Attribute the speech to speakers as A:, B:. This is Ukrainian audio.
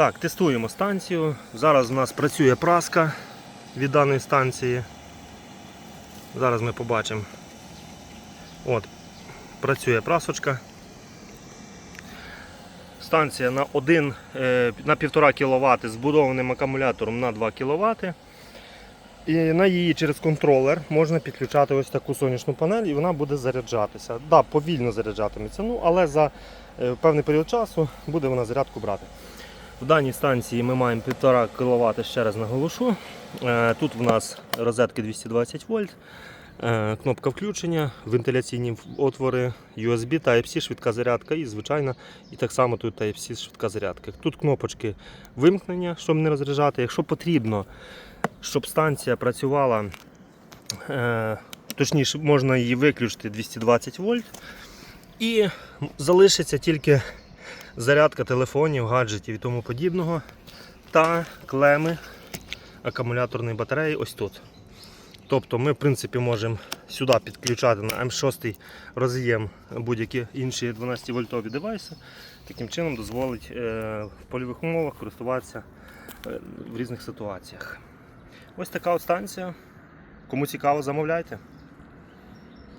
A: Так, тестуємо станцію. Зараз у нас працює праска від даної станції. Зараз ми побачимо. От, працює прасочка. Станція на 1, е, на 1,5 кВт з збудованим акумулятором на 2 кВт. І на її через контролер можна підключати ось таку сонячну панель і вона буде заряджатися. Так, да, повільно заряджатиметься, ну, але за е, певний період часу буде вона зарядку брати. В даній станції ми маємо 1,5 кВт, ще раз наголошу. Е, Тут в нас розетки 220 вольт, е, кнопка включення, вентиляційні отвори, USB, Type-C, швидка зарядка і звичайно, і так само тут Type-C, швидка зарядка. Тут кнопочки вимкнення, щоб не розряджати. Якщо потрібно, щоб станція працювала, е, точніше, можна її виключити 220 вольт. І залишиться тільки зарядка телефонів, гаджетів і тому подібного. Та клеми акумуляторної батареї ось тут. Тобто ми в принципі можемо сюди підключати на М6 роз'єм будь-які інші 12 вольтові девайси. Таким чином дозволить е, в польових умовах користуватися е, в різних ситуаціях. Ось така от станція. Кому цікаво, замовляйте.